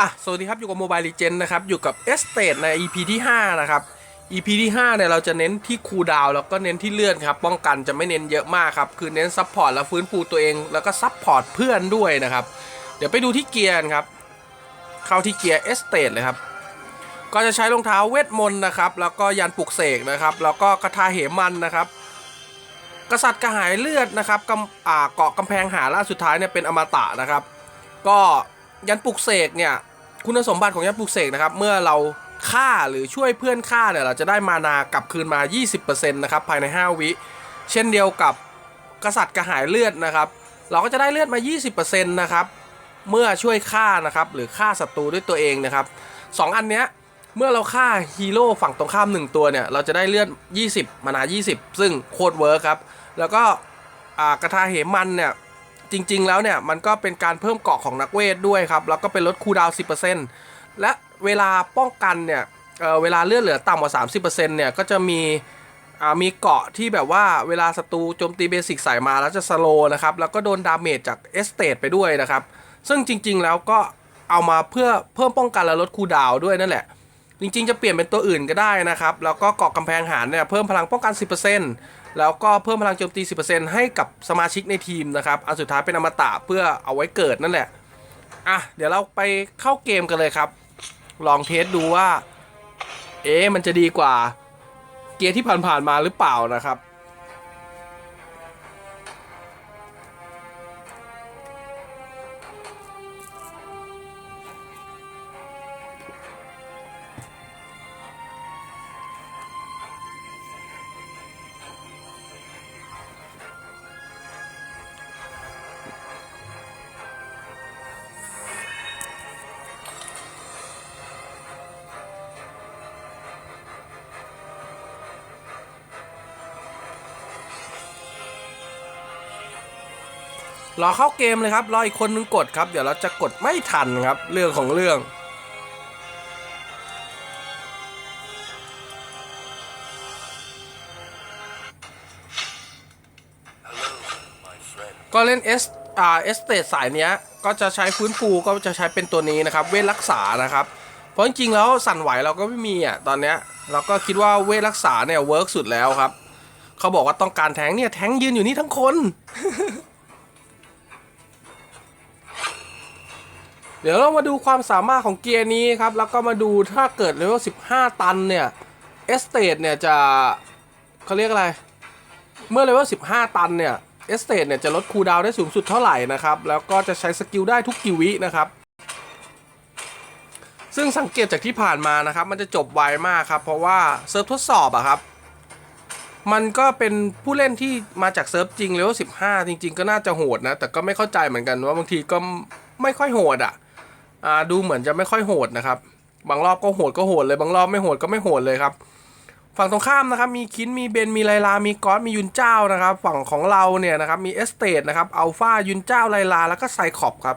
อะสวัสดีครับอยู่กับ Mobile Legend นะครับ อยู่กับ e s t a t e ใน EP ที่ 5 นะครับ EP ที่ 5 เนี่ยเราจะเน้นที่คูดาวแล้วก็เน้นที่เลื่อนครับ ป้องกันจะไม่เน้นเยอะมากครับ คือเน้นซัพพอร์ตและฟื้นฟูตัวเอง แล้วก็ซัพพอร์ตเพื่อนด้วยนะครับ เดี๋ยวไปดูที่เกียร์ครับ เข้าที่เกียร์ e s t a t e เลยครับ ก็จะใช้รองเท้าเวทมนต์นะครับ แล้วก็ยันปลุกเสกนะครับ แล้วก็กระทาเหมันนะครับกษัตริย์กระหายเลือดนะครับกำอ่าเกาะกำแพงหาล่าสุดท้ายเนี่ยเป็นอมตะนะครับ ก็ ยันปลุกเสกเนี่ย คุณสมบัติของยันปลุกเสกนะครับ เมื่อเราฆ่าหรือช่วยเพื่อนฆ่าเนี่ยเราจะได้มานากลับคืนมา 20%นะครับภายใน 5 วิ เช่นเดียวกับกษัตริย์กระหายเลือดนะครับ เราก็จะได้เลือดมา 20%นะครับ เมื่อช่วยฆ่านะครับ หรือฆ่าศัตรูด้วยตัวเองนะครับสองอันเนี้ยเมื่อเราฆ่าฮีโร่ฝั่งตรงข้าม 1 ตัวเนี่ย เราจะได้เลือด 20 มานา 20 ซึ่งโคตรเวิร์คครับ แล้วก็กระทาเหมันเนี่ย จริง ๆ แล้วเนี่ยมันก็เป็นการเพิ่มเกาะของนักเวทด้วยครับแล้วก็เป็นลดคูดาว 10%และเวลาป้องกันเนี่ยเเวลาเลือดเหลือต่ำกว่า 30%เนี่ยก็จะมีมีเกาะที่แบบว่าเวลาศัตรูโจมตีเบสิกใส่มาแล้วจะสโลนะครับแล้วก็โดนดาเมจจากเอสเตทไปด้วยนะครับซึ่งจริง ๆ แล้วก็เอามาเพื่อเพิ่มป้องกันและลดคูดาวด้วยนั่นแหละจริงๆ จะเปลี่ยนเป็นตัวอื่นก็ได้นะครับ แล้วก็เกาะกำแพงหารเนี่ยเพิ่มพลังป้องกัน 10% แล้วก็เพิ่มพลังโจมตี 10%ให้กับสมาชิกในทีมนะครับ อันสุดท้ายเป็นอมตะเพื่อเอาไว้เกิดนั่นแหละ อะ เดี๋ยวเราไปเข้าเกมกันเลยครับ ลองเทสดูว่า เอ๊มันจะดีกว่า เกียร์ที่ผ่านๆมาหรือเปล่านะครับ รอเข้าเกมเลยครับ รออีกคนนึงกดครับ เดี๋ยวเราจะกดไม่ทันครับ เรื่องของเรื่อง ก็เล่นเอสอ่าเอสเตทสายเนี้ย ก็จะใช้ฟื้นฟูก็จะใช้เป็นตัวนี้นะครับ เวทรักษานะครับ เพราะจริงๆแล้วสั่นไหวเราก็ไม่มีอะตอนเนี้ยเราก็คิดว่าเวทรักษาเนี่ยเวิร์กสุดแล้วครับ เขาบอกว่าต้องการแทงเนี่ยแทงยืนอยู่นี่ทั้งคน เดี๋ยวเรามาดูความสามารถของเกียร์นี้ครับ แล้วก็มาดูถ้าเกิดเลเวล15 ตันเนี่ยเอสเตทเนี่ยจะเขาเรียกอะไร เมื่อเลเวล15 ตันเนี่ยเอสเตทเนี่ยจะลดคูลดาวได้สูงสุดเท่าไหร่นะครับ แล้วก็จะใช้สกิลได้ทุกกี่วินะครับ ซึ่งสังเกตจากที่ผ่านมานะครับ มันจะจบไวมากครับ เพราะว่าเซิร์ฟทดสอบอะครับ มันก็เป็นผู้เล่นที่มาจากเซิร์ฟจริงเลเวล15 จริง ๆ ก็น่าจะโหดนะ แต่ก็ไม่เข้าใจเหมือนกันว่าบางทีก็ไม่ค่อยโหดอะ อ่าดูเหมือนจะไม่ค่อยโหดนะครับ บางรอบก็โหดก็โหดเลย บางรอบไม่โหดก็ไม่โหดเลยครับ ฝั่งตรงข้ามนะครับ มีคิน มีเบน มีไลลา มีก๊อตมียุนเจ้านะครับ ฝั่งของเราเนี่ยนะครับ มีเอสเตดนะครับ อัลฟายุนเจ้า ไลลา แล้วก็ไซคอบครับ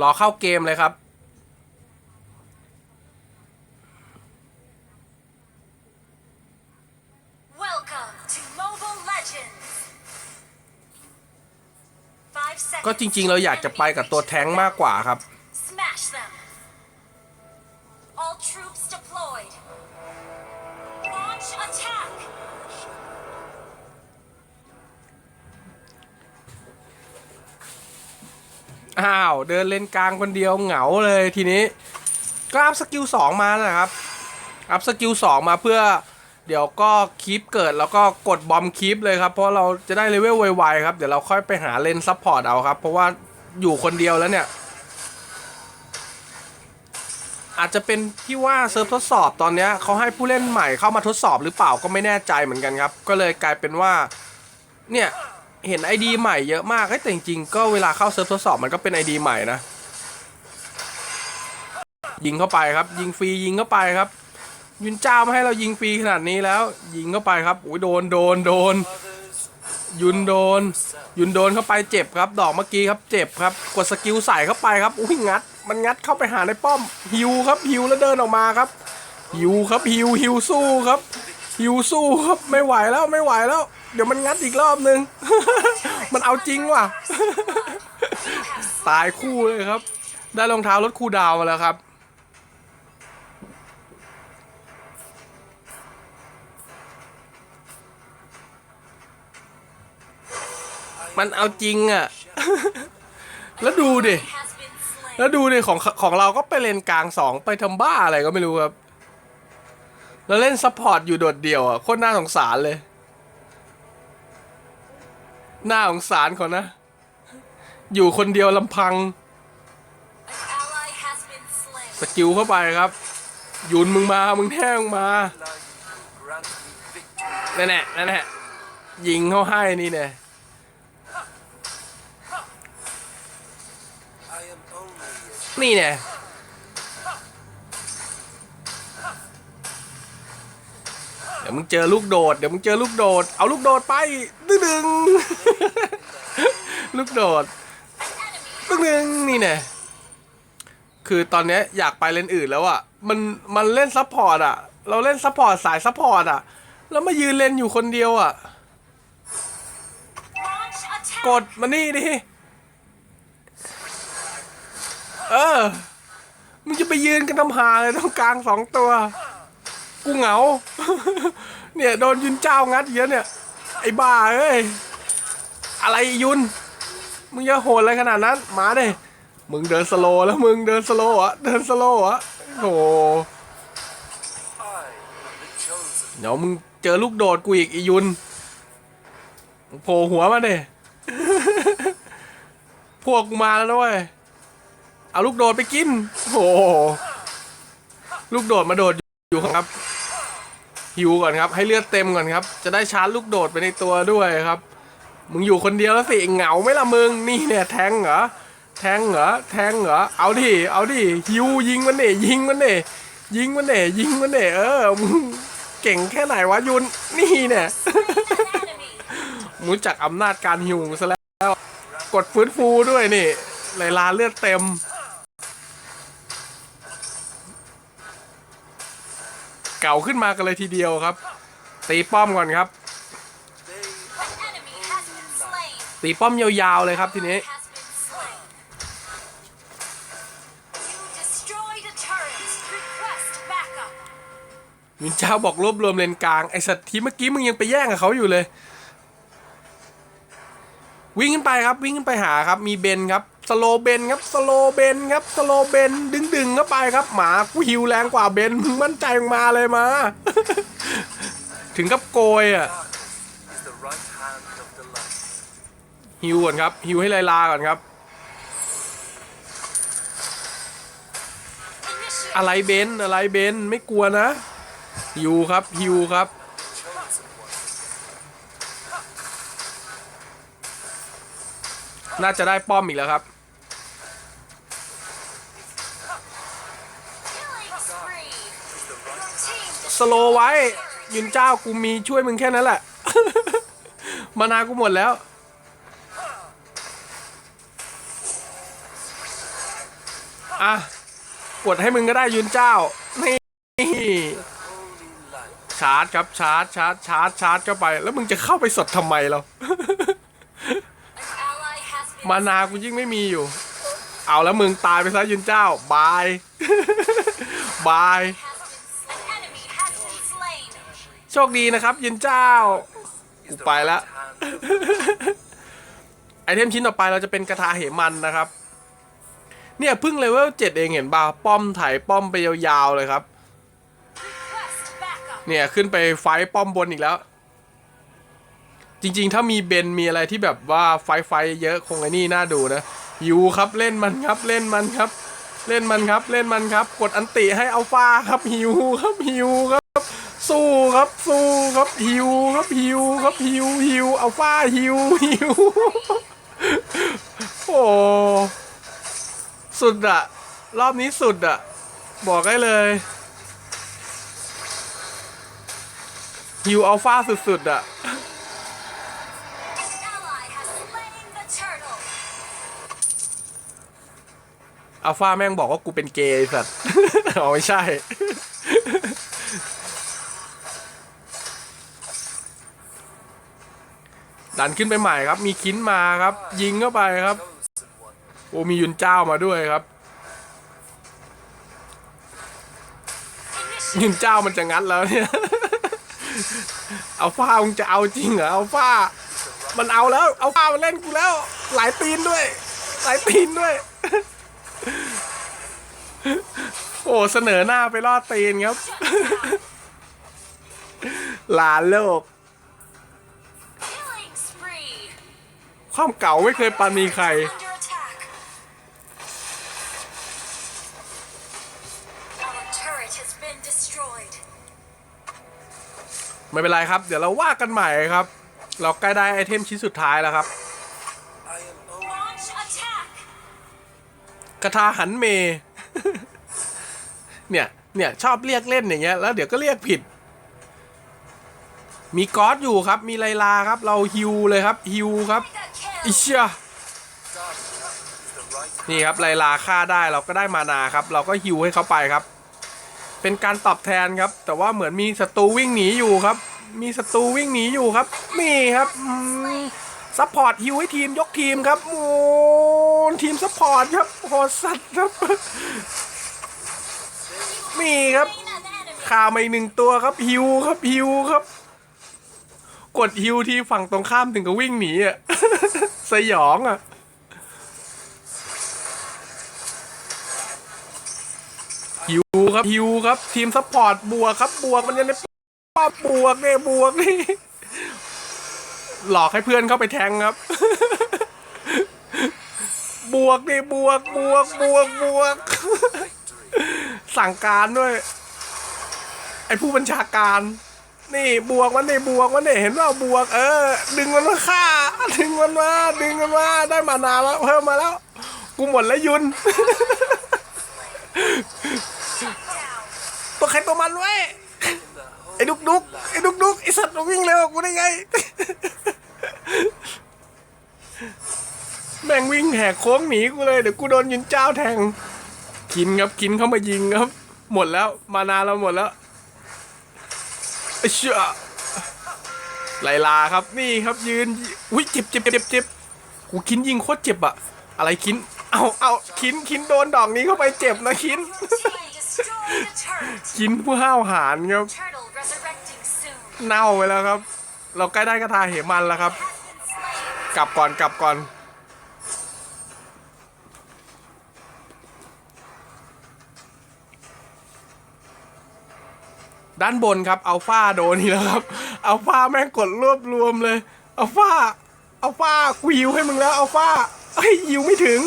รอเข้าเกมเลยครับ ก็จริง ๆ เราอยากจะไปกับตัวแท้งค์มากกว่าครับ Smash them. All troops deployed. Launch attack. อ้าว เดินเลนกลางคนเดียวเหงาเลยทีนี้ ก็อัพสกิล2มานะครับ อัพสกิล2มาเพื่อ เดี๋ยวก็คีปเกิดแล้วก็กดบอมคีปเลยครับ เพราะเราจะได้เลเวลไวๆครับ เดี๋ยวเราค่อยไปหาเลนซัพพอร์ตเอาครับ เพราะว่าอยู่คนเดียวแล้วเนี่ย อาจจะเป็นที่ว่าเซิร์ฟทดสอบตอนนี้เขาให้ผู้เล่นใหม่เข้ามาทดสอบหรือเปล่าก็ไม่แน่ใจเหมือนกันครับ ก็เลยกลายเป็นว่า เนี่ยเห็น ID ใหม่เยอะมากแต่จริงๆก็เวลาเข้าเซิร์ฟทดสอบมันก็เป็น ID ใหม่นะยิงเข้าไปครับ ยิงฟรียิงเข้าไปครับ ยุนเจ้ามาให้เรายิงฟรีขนาดนี้แล้ว ยิงเข้าไปครับอุ้ยโดนโดนโดน ยุนโดน ยุนโดนเข้าไปเจ็บครับ ดอกเมื่อกี้ครับเจ็บครับ กดสกิลใส่เข้าไปครับอุ้ยงัด มันงัดเข้าไปหาในป้อมฮิวครับฮิวแล้วเดินออกมาครับฮิวครับฮิวฮิวสู้ครับฮิวสู้ครับไม่ไหวแล้วไม่ไหวแล้ว เดี๋ยวมันงัดอีกรอบนึง มันเอาจริงว่ะ ตายคู่เลยครับ ได้รองเท้ารถคูลดาวมาแล้วครับ มันเอาจริงอะ แล้วดูดิ แล้วดูดิของของเราก็ไปเลนกลางสองไปทำบ้าอะไรก็ไม่รู้ครับ แล้วเล่นซัพพอร์ตอยู่โดดเดี่ยวอะโคตรน่าสงสารเลย น่าสงสารเขานะ อยู่คนเดียวลำพัง สกิลเข้าไปครับยุนมึงมา มึงแท้งมา นั่นแหละนั่นแหละยิงเข้าให้นี่เนี่ย นี่เนี่ยเดี๋ยวมึงเจอลูกโดด เดี๋ยวมึงเจอลูกโดด เอาลูกโดดไป ดึงดึงลูกโดด ดึงดึงนี่เนี่ยคือตอนเนี้ยอยากไปเล่นอื่นแล้วอะมันมันเล่นซัพพอร์ตอะเราเล่นซัพพอร์ตสายซัพพอร์ตอะแล้วมายืนเล่นอยู่คนเดียวอะกดมานี่ดิ เออ มึงจะไปยืนกันทำหาเลยตรงกลางสองตัว กูเหงา เนี่ยโดนยุนเจ้างัดเยอะเนี่ย ไอ้บ้าเอ้ย อะไรยุน มึงจะโหดอะไรขนาดนั้น มาเด้มึงเดินสโลแล้วมึงเดินสโลว่ะ เดินสโลว่ะโอ้โหเดี๋ยวมึงเจอลูกโดดกูอีกไอียุนโผล่หัวมาเด้พวกกูมาแล้วนะเว้ย เอาลูกโดดไปกิน โอ้โห ลูกโดดมาโดดอยู่ครับ หิวก่อนครับ ให้เลือดเต็มก่อนครับ จะได้ชาร์จลูกโดดไปในตัวด้วยครับ มึงอยู่คนเดียวแล้วสิ เหงาไหม่ละมึง นี่เนี่ยแทงเหรอ แทงเหรอ แทงเหรอ เอาดิ เอาดิ หิวยิงมันเน่ยิงมันเน่ยิงมันเน่ยิงมันเน่เออ มึงเก่งแค่ไหนวะยุน นี่เนี่ย An enemy. รู้จักอำนาจการหิวซะแล้ว กดฟื้นฟูด้วยนี่ไหลลาเลือดเต็ม เก่าขึ้นมากันเลยทีเดียวครับ ตีป้อมก่อนครับ ตีป้อมยาวๆเลยครับทีนี้มินเจ้าบอกรวบรวมเลนกลาง ไอสัตว์ที่เมื่อกี้มึงยังไปแย่งกับเขาอยู่เลย วิ่งขึ้นไปครับ วิ่งขึ้นไปหาครับ มีเบนครับ สโลเบนครับสโลเบนครับสโลเบนดึงดึงเข้าไปครับ หมากูหิวแรงกว่าเบนมึงมั่นใจมึงมาเลยมา ถึงกับโกยอะฮิวก่อนครับฮิวให้ไลลาก่อนครับ อะไรเบนอะไรเบนไม่กลัวนะฮิวครับฮิวครับน่าจะได้ป้อมอีกแล้วครับ สโลไว้ยุนเจ้ากูมีช่วยมึงแค่นั้นแหละ มานากูหมดแล้ว อะ กดให้มึงก็ได้ยุนเจ้า นี่ชาร์จครับชาร์จชาร์จชาร์จชาร์จเข้าไป แล้วมึงจะเข้าไปสดทำไมเรามานากูยิ่งไม่มีอยู่ เอาแล้วมึงตายไปซะยุนเจ้า บาย บาย โชคดีนะครับยุนเจ้า Is the Bye right la. hand of the ไอเทมชิ้นต่อไปเราจะเป็นกระทาเหมันนะครับ เนี่ยเพิ่งเลเวลเจ็ดเองเห็นป่าป้อมไถป้อมไปยาวๆเลยครับ Request backup. เนี่ยขึ้นไปไฟท์ป้อมบนอีกแล้ว จริงๆ ถ้ามีเบนมีอะไรที่แบบว่าไฟท์ไฟท์เยอะคงไอ้นี่น่าดูนะยูครับเล่นมันครับเล่นมันครับ เล่นมันครับเล่นมันครับ กดอันติให้อัลฟาครับฮิวครับฮิวครับ สู้ครับสู้ครับฮิวครับฮิวครับฮิวฮิวอัลฟาฮิวฮิวโอ้สุดอะรอบนี้สุดอะบอกได้เลยฮิวอัลฟาสุดๆอะอัลฟาแม่งบอกว่ากูเป็นเกย์สัตว์อ๋อไม่ใช่ ดันขึ้นไปใหม่ครับ มีคินมาครับ ยิงเข้าไปครับ โอ้มียุนเจ้ามาด้วยครับ ยุนเจ้ามันจะงัดแล้วเนี่ยเอาฟ้ามึงจะเอาจริงเหรอเอาฟ้า มันเอาแล้ว เอาฟ้ามันเล่นกูแล้ว หลายตีนด้วย หลายตีนด้วย โอ้เสนอหน้าไปล่อตีนครับ หลานโลก ความเก่าไม่เคยปรานีใคร Under attack. Our turret has been destroyed. ไม่เป็นไรครับ เดี๋ยวเราว่ากันใหม่ครับ เราใกล้ได้ไอเทมชิ้นสุดท้ายแล้วครับ I am only Launch attack. กระทาหันเม เนี่ย เนี่ย ชอบเรียกเล่นอย่างเงี้ย แล้วเดี๋ยวก็เรียกผิด มีก๊อตอยู่ครับ มีไลลาครับ เราฮิวเลยครับฮิวครับ Mega อิเชียนี่ครับไลลาฆ่าได้เราก็ได้มานาครับ เราก็ฮิวให้เขาไปครับ เป็นการตอบแทนครับ แต่ว่าเหมือนมีศัตรูวิ่งหนีอยู่ครับ มีศัตรูวิ่งหนีอยู่ครับนี่ครับซัพพอร์ตฮิวให้ทีมยกทีมครับโอ้ทีมซัพพอร์ตครับโหดสัตว์ครับนี่ครับข่ามาอีกหนึ่งตัวครับฮิวครับฮิวครับ กดฮิวที่ฝั่งตรงข้ามถึงกับวิ่งหนีอะ สยองอะ ฮิวครับฮิวครับ ทีมซัพพอร์ตบวกครับ บวกมันจะในป้าบวกเนี่ยบวกนี่ หลอกให้เพื่อนเข้าไปแทงครับ บวกนี่บวกบวกบวกบวก สั่งการด้วย ไอผู้บัญชาการ นี่บวกมันนี่บวกมันนี่เห็นว่าบวก เออ ดึงมันมาฆ่า ดึงมันมาดึงมันมาได้มานานแล้ว เพิ่มมาแล้ว กูหมดแล้วยุน ตัวใครตัวมันไว้ยไอ้ดุกดุกไอ้ดุกดุกไอ้สัตว์มันวิ่งเร็วกูได้ไง แม่งวิ่งแหกโค้งหนีกูเลยเดี๋ยวกูโดนยินเจ้าแทง กินครับกินเข้ามายิงครับ หมดแล้ว มานานเราหมดแล้ว เชี่ยไลลาครับนี่ครับยืนอุ้ยเจ็บเจ็บเจ็บเจ็บกูคินยิงโคตรเจ็บอะอะไรคินเอาเอาคินคินโดนดอกนี้เข้าไปเจ็บนะคิน คินผู้ห้าวหาญครับเน่าไปแล้วครับ เราใกล้ได้กระทาเหมันแล้วครับ กลับก่อนกลับก่อน ด้านบนครับอัลฟาโดนนี่แล้วครับอัลฟาแม่งกดรวบรวมเลยอัลฟาอัลฟากูหิวให้มึงแล้วอัลฟาเฮ้ยหิวไม่ถึง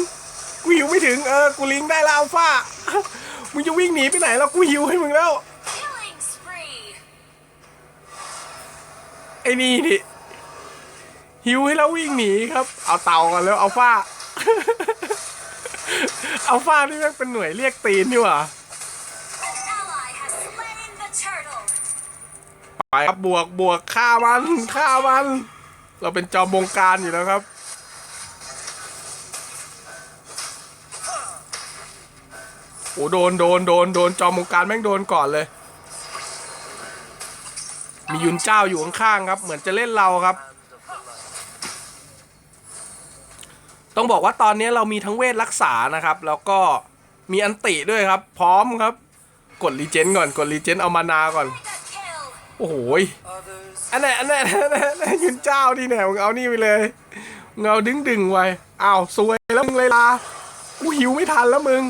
กูหิวไม่ถึงเออกูลิงได้แล้วอัลฟามึงจะวิ่งหนีไปไหนแล้วกูหิวให้มึงแล้วไอ้นี่นี่หิวให้เราวิ่งหนีครับ เอาเต่ากันแล้วเอาฟ้าเอาฟ้านี่แม่งเป็นหน่วยเรียกตีนนี่หว่า ไปครับบวกบวกฆ่ามันฆ่ามัน เราเป็นจอมบงการอยู่แล้วครับโอ้โดนโดนโดนโดนจอมบงการแม่งโดนก่อนเลย มียุนเจ้าอยู่ข้างๆครับ เหมือนจะเล่นเราครับ ต้องบอกว่าตอนนี้เรามีทั้งเวทรักษานะครับ แล้วก็มีอันติด้วยครับ พร้อมครับ กดรีเจนก่อนกดรีเจนเอามานาก่อน โอ้โหยอันไหนอันไหนอันไหนอันไหนยุนเจ้าดิเนี่ยมึงเอานี่ไปเลยมึงเอาดึงดึงไว้อ้าวซวยแล้วมึงเลยลากูหิวไม่ทันแล้วมึง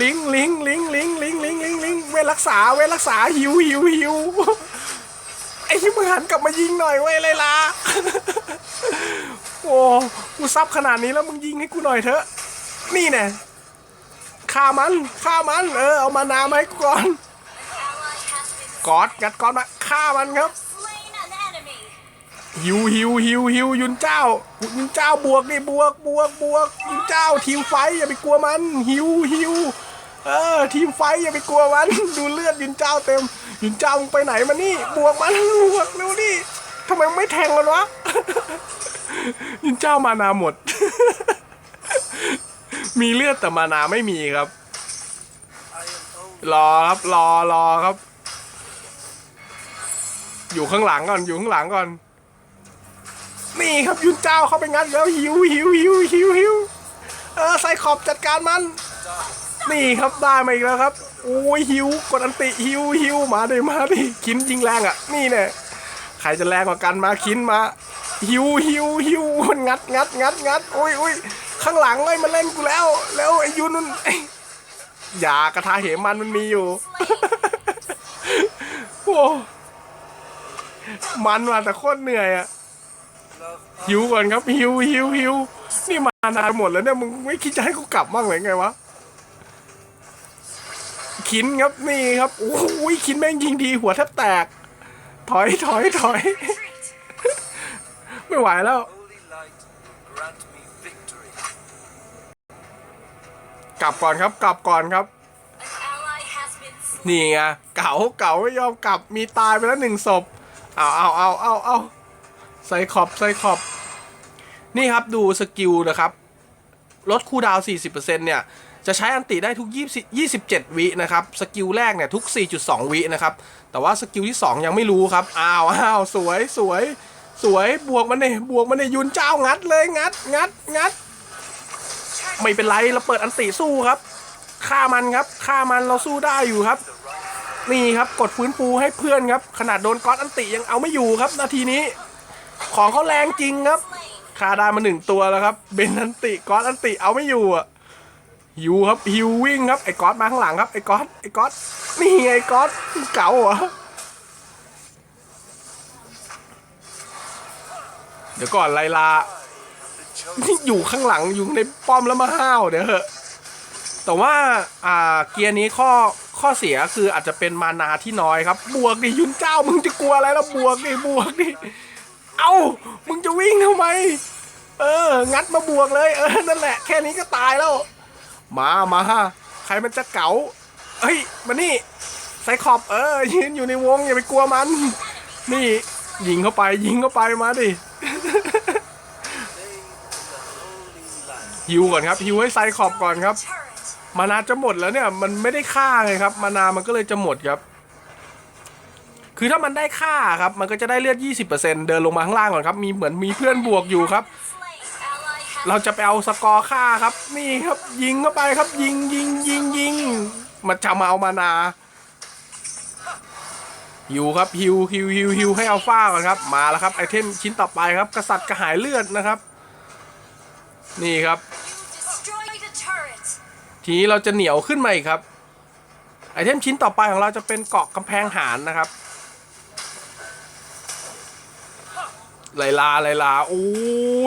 ลิงลิงลิงลิงลิงลิงลิงลิงเวรักษาเวรักษาหิวหิวหิวไอ้ที่มึงหันกลับมายิงหน่อยเว้ยเลยลาโอ้กูซับขนาดนี้แล้วมึงยิงให้กูหน่อยเถอะ นี่แน่ฆ่ามันฆ่ามัน เออเอามานามาให้กูก่อน กอดงัดกอดมาฆ่ามันครับ slain an enemy. ฮิวฮิวฮิวฮิวยุนเจ้า ยุนเจ้าบวกนี่บวกบวกบวกยุนเจ้าทีมไฟอย่าไปกลัวมันฮิวฮิวเออทีมไฟอย่าไปกลัวมัน ดูเลือดยุนเจ้าเต็ม ยุนเจ้ามึงไปไหนมานี่ บวกมันบวกเร็วดิทำไมไม่แทงมันวะยุนเจ้ามานาหมด มีเลือดแต่มานาไม่มีครับ รอครับรอรอครับ อยู่ข้างหลังก่อนอยู่ข้างหลังก่อน นี่ครับยุนเจ้าเข้าไปงัดแล้วหิวหิวหิวหิวหิวเออไซคอบจัดการมัน นี่ครับได้มาอีกแล้วครับโอ้ยฮิวกดอันติฮิวฮิวมาดิมาดิคินยิงแรงอะ นี่เนี่ยใครจะแรงกว่ากันมาคินมาฮิวฮิวฮิวมันงัดงัดงัดงัดโอ้ยโอ้ยข้างหลังเลยมาเล่นกูแล้ว แล้วไอ้ยูนนั่นเอ้ยอย่ากระทาเหมันมันมีอยู่โอ้ มันว่ะแต่โคตรเหนื่อยอะ Love หิวก่อนครับหิวหิวหิวนี่มานานหมดแล้วเนี่ยมึงไม่คิดจะให้กูกลับบ้างเลยไงวะคินครับนี่ครับโอ้ยคินแม่งยิงทีหัวแทบแตก ถอยถอยถอย Retreat. ไม่ไหวแล้ว holy light, grant me victory. กลับก่อนครับกลับก่อนครับ An ally has been slain. นี่ไงเก๋าเก๋าไม่ยอมกลับมีตายไปแล้วหนึ่งศพ เอาเอาเอาเอาเอาใส่ขอบใส่ขอบ นี่ครับดูสกิลนะครับ ลดคูดาวน์40%เนี่ย จะใช้อันติได้ทุก 20 27 วินะครับ สกิลแรกเนี่ยทุก 4.2 วินะครับ แต่ว่าสกิลที่ 2 ยังไม่รู้ครับ อ้าวอ้าวสวยสวยสวยบวกมันเนี่ยบวกมันเนี่ยยุนเจ้างัดเลยงัดงัดงัด ไม่เป็นไรเราเปิดอันติสู้ครับฆ่ามันครับฆ่ามันเราสู้ได้อยู่ครับ นี่ครับกดฟื้นฟูให้เพื่อนครับ ขนาดโดนก๊อตอันติยังเอาไม่อยู่ครับ นาทีนี้ ของเขาแรงจริงครับ Slain. ฆ่าด้มาหนึ่งตัวแล้วครับ เบนอันติก๊อตอันติเอาไม่อยู่อะฮิวครับฮิววิ่งครับไอ้ก๊อตมาข้างหลังครับไอ้ก๊อตไอ้ก๊อตนี่ไงไอ้ก๊อตเก๋าเหรอเดี๋ยวก่อนไลลานี่อยู่ข้างหลังอยู่ในป้อมแล้วมาห้าวเดี๋ยวเหอะแต่ว่าอ่าเกียร์นี้ข้อ ข้อเสียคืออาจจะเป็นมานาที่น้อยครับ บวกดิยุนเจ้ามึงจะกลัวอะไรแล้วบวกดิบวกดิเอ้ามึงจะวิ่งทำไม เออ งัดมาบวกเลยเออนั่นแหละแค่นี้ก็ตายแล้ว มามาใครมันจะเก๋าเฮ้ยมานี่ไซคอบเออยืนอยู่ในวงอย่าไปกลัวมัน นี่ยิงเข้าไปยิงเข้าไปมาดิฮิวก่อนครับฮิวให้ไซคอบก่อนครับ มานาจะหมดแล้วเนี่ย มันไม่ได้ฆ่าไงครับ มานามันก็เลยจะหมดครับ คือถ้ามันได้ฆ่าครับ มันก็จะได้เลือด 20%เดินลงมาข้างล่างก่อนครับ มีเหมือนมีเพื่อนบวกอยู่ครับ เราจะไปเอาสกอร์ฆ่าครับ นี่ครับ ยิงเข้าไปครับ ยิงยิงยิงยิงมันจะมาเอามานาฮิวครับฮิวฮิวฮิวฮิวให้อัลฟาก่อนครับ มาแล้วครับไอเทมชิ้นต่อไปครับ กษัตริย์กระหายเลือดนะครับ นี่ครับ ทีนี้เราจะเหนียวขึ้นมาอีกครับ ไอเทมชิ้นต่อไปของเราจะเป็นเกาะกำแพงหานนะครับไลลาไลลาโอ้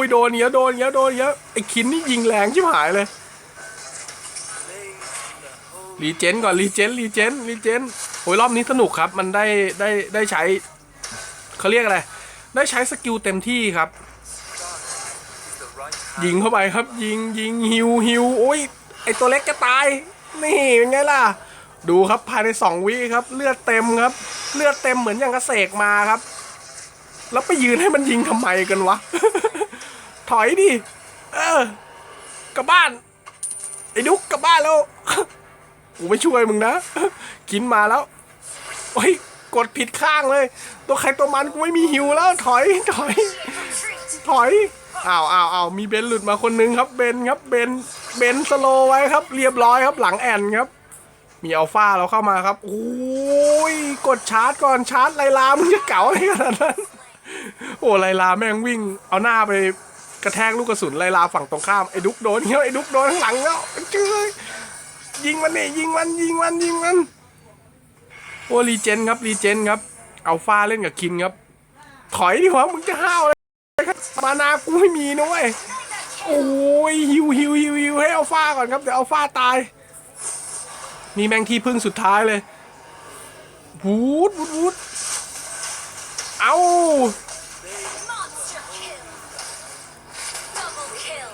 ยโดนเยอะโดนเยอะโดนเยอะไอคินนี่ยิงแรงชิบหายเลยรีเจนก่อนรีเจนรีเจนรีเจนโอ้ยรอบนี้สนุกครับ มันได้ได้ได้ใช้เขาเรียกอะไร ได้ใช้สกิลเต็มที่ครับ ยิงเข้าไปครับ ยิงยิงฮิวฮิวโอ้ย ไอตัวเล็กจะตาย นี่เป็นไงล่ะ ดูครับภายในสองวิครับ เลือดเต็มครับ เลือดเต็มเหมือนอย่างกระเสกมาครับ แล้วไปยืนให้มันยิงทำไมกันวะ ถอยดิ เออกลับบ้าน ไอ้ดุกกลับบ้านแล้ว กูไม่ช่วยมึงนะ กินมาแล้วโอ้ยกดผิดข้างเลย ตัวใครตัวมันกูไม่มีฮิวแล้วถอยถอย ถอยอ้าวอ้าวอ้าวมีเบนหลุดมาคนนึงครับเบนครับเบน เบนสโลไว้ครับ เรียบร้อยครับหลังแอนครับ มีอัลฟาเราเข้ามาครับโอ้ยกดชาร์จก่อนชาร์จไลลามึงจะเก๋าอะไรขนาดนั้นโอ้ไลลาแม่งวิ่ง เอาหน้าไปกระแทกลูกกระสุนไลลาฝั่งตรงข้ามไอ้ดุกโดนเงี้ยไอ้ดุกโดนข้างหลังแล้วเจ้ยยิงมันนี่ยิงมันยิงมันยิงมันโอ้รีเจนครับรีเจนครับอัลฟาเล่นกับคินครับ ถอยดิวะมึงจะห้าวเลยมานากูไม่มีนะเว้ย โอ้ยฮิวฮิวฮิวฮิวให้อัลฟาก่อนครับเดี๋ยวอัลฟาตาย นี่แมงที่พึ่งสุดท้ายเลยวูดวูดวูดเอา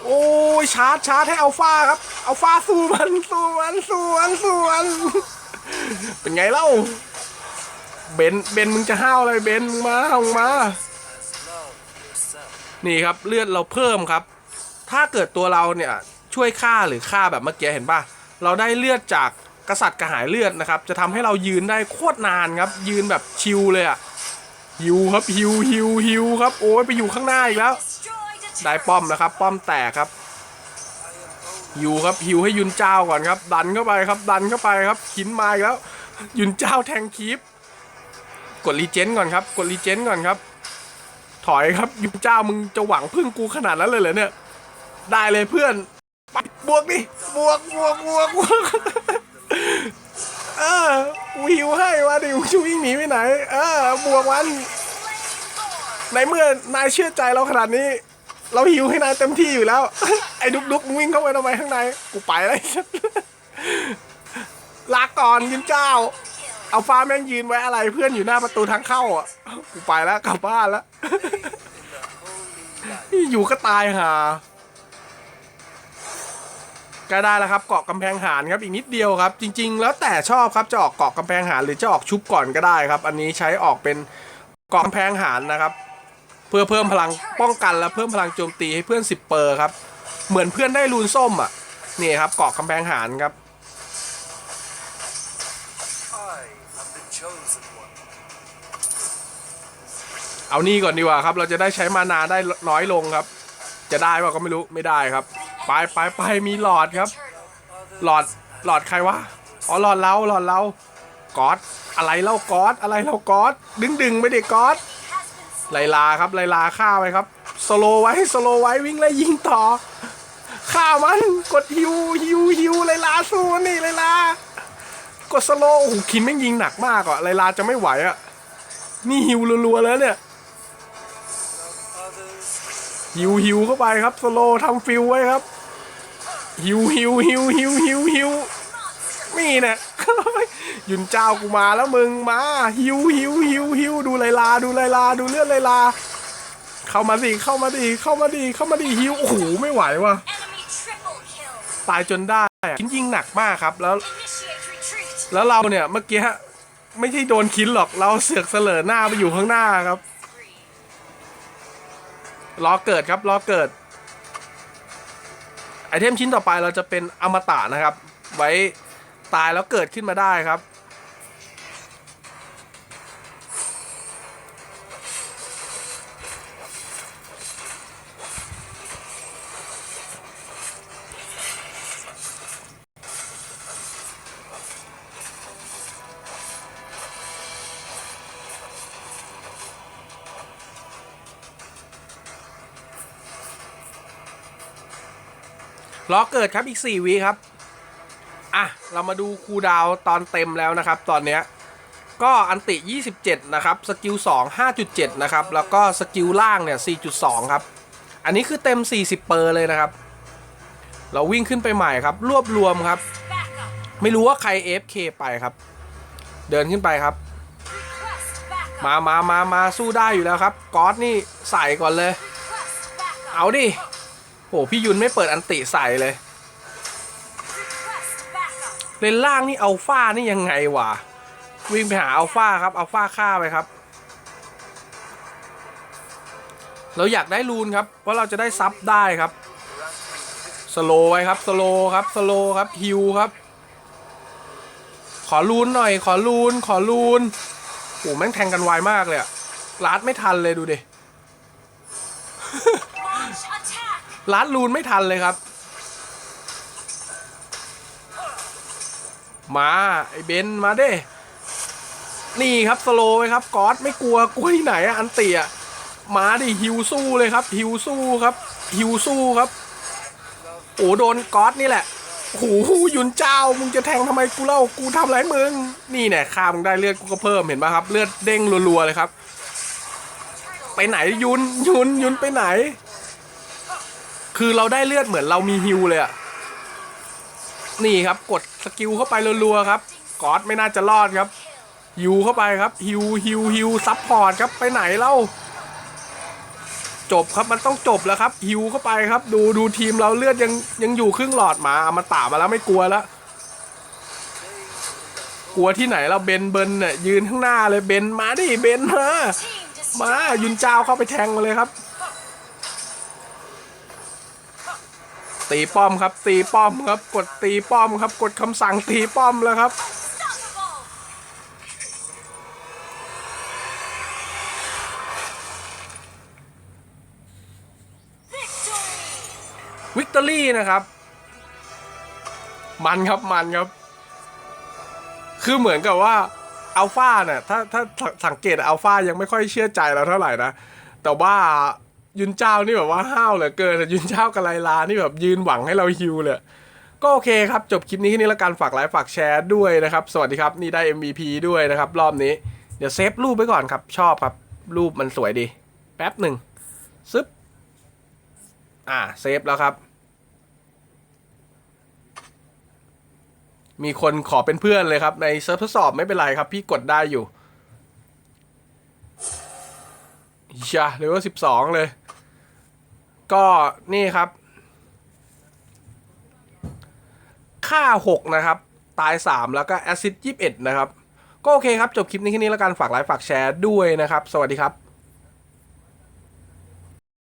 โอ้ยชาร์จชาร์จให้อัลฟาครับอัลฟาสู้มันสู้มันสู้มันสู้มันเป็นไงเล่าเบนเบนมึงจะห้าวอะไรเบนมึงมามึงมา นี่ครับเลือดเราเพิ่มครับ ถ้าเกิดตัวเราเนี่ยช่วยฆ่าหรือฆ่าแบบเมื่อกี้เห็นป่ะ เราได้เลือดจากกษัตริย์กระหายเลือดนะครับ จะทำให้เรายืนได้โคตรนานครับ ยืนแบบชิลเลยอะฮิวครับฮิวฮิวฮิวครับ โอ้ยไปอยู่ข้างหน้าอีกแล้ว ได้ป้อมแล้วครับ ป้อมแตกครับฮิวครับฮิวให้ยุนเจ้าก่อนครับ ดันเข้าไปครับ ดันเข้าไปครับขินมาอีกแล้ว ยุนเจ้าแทงคีปกดรีเจนก่อนครับ กดรีเจนก่อนครับ ถอยครับยุนเจ้ามึงจะหวังพึ่งกูขนาดนั้นเลยเหรอเนี่ย ได้เลยเพื่อนบวกดิบวกบวกบวกบวกเออกูหิวให้มาดิมึงจะวิ่งหนีไปไหน เออบวกมัน ในเมื่อนายเชื่อใจเราขนาดนี้ เราหิวให้นายเต็มที่อยู่แล้ว ไอ้ดุกดุกมึงวิ่งเข้าไปทำไมข้างใน กูไปแล้วลาก่อนยินเจ้า เอาฟ้าแม่งยืนไว้อะไรเพื่อนอยู่หน้าประตูทางเข้าอะ กูไปแล้วกลับบ้านแล้ว อยู่ก็ตายห่า ก็ได้แล้วครับเกาะกำแพงหานครับอีกนิดเดียวครับ จริง ๆ แล้วแต่ชอบครับจะออกเกาะกำแพงหานหรือจะออกชุบก่อนก็ได้ครับ อันนี้ใช้ออกเป็นเกาะกำแพงหานนะครับ เพื่อเพิ่มพลังป้องกันและเพิ่มพลังโจมตีให้เพื่อน10เปอร์ครับเหมือนเพื่อนได้รูนส้มอะนี่ครับเกาะกำแพงหานครับเอานี่ก่อนดีกว่าครับ เราจะได้ใช้มานาได้น้อยลงครับ จะได้ว่าก็ไม่รู้ไม่ได้ครับ ไปไปไปมีหลอดครับ หลอดหลอดใครวะอ๋อหลอดเราหลอดเราก๊อตอะไรเล่าก๊อตอะไรเล่าก๊อตดึงดึงไปเด็กก๊อตไลลาครับไลลาฆ่าไปครับสโลไว้สโลไว้วิ่งไล่ยิงต่อฆ่ามันกดฮิวฮิวฮิวไลลาสู้นี่ไลลากดสโลโอ้โหคินแม่งยิงหนักมากอะไลลาจะไม่ไหวอะนี่ฮิวรัวๆแล้วเนี่ย ฮิวฮิวเข้าไปครับสโลทำฟิวไว้ครับฮิวฮิวฮิวฮิวฮิวฮิวนี่เนี่ยยุนเจ้ากูมาแล้วมึงมาฮิวฮิวฮิวฮิวดูไลลาดูไลลาดูเลือดไลลา เข้ามาดิเข้ามาดิเข้ามาดิเข้ามาดิฮิวโอ้โหไม่ไหวว่ะตายจนได้คินยิงหนักมากครับแล้ว แล้วเราเนี่ยเมื่อกี้ไม่ใช่โดนคินหรอกเราเสือกเสลอหน้าไปอยู่ข้างหน้าครับ รอเกิดครับรอเกิด ไอเทมชิ้นต่อไปเราจะเป็นอมตะนะครับ ไว้ตายแล้วเกิดขึ้นมาได้ครับ รอเกิดครับอีก 4วิครับ อะ เรามาดูคูดาวตอนเต็มแล้วนะครับ ตอนเนี้ยก็อันติ 27 นะครับ สกิล 2 5.7 นะครับ แล้วก็สกิลล่างเนี่ย 4.2 ครับ อันนี้คือเต็ม 40 เปอร์เลยนะครับ เราวิ่งขึ้นไปใหม่ครับ รวบรวมครับ ไม่รู้ว่าใคร AFK ไปครับ เดินขึ้นไปครับ มามามามาสู้ได้อยู่แล้วครับ ก๊อตนี่ใส่ก่อนเลย เอาดิ โหพี่ยุนไม่เปิดอันติใส่เลย เลนล่างนี่อัลฟานี่ยังไงวะ วิ่งไปหาอัลฟาครับอัลฟาฆ่าไปครับ เราอยากได้รูนครับ เพราะเราจะได้ซับได้ครับ สโลไว้ครับ สโลครับ สโลครับ ฮิวครับ ขอรูนหน่อย ขอรูน ขอรูนโอ้แม่งแทงกันไวมากเลยอะลัดไม่ทันเลยดูดิ attack. ลัดรูนไม่ทันเลยครับ มาไอเบนมาเด้ นี่ครับสโลไว้ครับกอตไม่กลัวกลัวที่ไหนอะอันเตียมาดิฮิวสู้เลยครับ ฮิวสู้ครับ ฮิวสู้ครับโอ้โดนกอตนี่แหละโอ้โหยุนเจ้ามึงจะแทงทำไมกูเล่ากูทำอะไรมึง นี่เนี่ยฆ่ามึงได้เลือดกูก็เพิ่มเห็นปะครับ เลือดเด้งรัวๆเลยครับ ไปไหนยุนยุนยุนไปไหน คือเราได้เลือดเหมือนเรามีฮิวเลยอะนี่ครับกดสกิลเข้าไปรัวๆครับกอตไม่น่าจะรอดครับฮิวเข้าไปครับฮิวฮิวฮิวซับพอร์ตครับไปไหนเล่าจบครับมันต้องจบแล้วครับฮิวเข้าไปครับ ดูดูทีมเราเลือดยังยังอยู่ครึ่งหลอดมาเอามาตามาแล้วไม่กลัวแล้วกลัวที่ไหนเราเบนเบนเนี่ยยืนข้างหน้าเลยเบนมาดิเบนมามายุนเจ้าเข้าไปแทงมาเลยครับ ตีป้อมครับ ตีป้อมครับ กดตีป้อมครับ กดคำสั่งตีป้อมแล้วครับวิกตอรี่นะครับ มันครับมันครับ คือเหมือนกับว่าอัลฟาเนี่ยถ้าถ้าสังเกตอัลฟายังไม่ค่อยเชื่อใจเราเท่าไหร่นะ แต่ว่า ยุนเจ้านี่แบบว่าห้าวเหลือเกินแต่ยุนเจ้ากับไลลานี่แบบยืนหวังให้เราฮิวเลยก็โอเคครับ จบคลิปนี้แค่นี้ละกันฝากไลค์ฝากแชร์ด้วยนะครับ สวัสดีครับนี่ได้ MVP ด้วยนะครับ รอบนี้ เดี๋ยวเซฟรูปไว้ก่อนครับ ชอบครับ รูปมันสวยดี แป๊บหนึ่งซึบอ่าเซฟแล้วครับ มีคนขอเป็นเพื่อนเลยครับ ในเซิร์ฟทดสอบไม่เป็นไรครับ พี่กดได้อยู่ชาเลเวลสิบสองเลย ก็นี่ครับ ค่า 6 นะครับ ตาย 3 แล้วก็แอซิด21 นะครับ ก็โอเคครับ จบคลิปนี้แค่นี้แล้วกันฝากไลค์ฝากแชร์ด้วยนะครับ สวัสดีครับ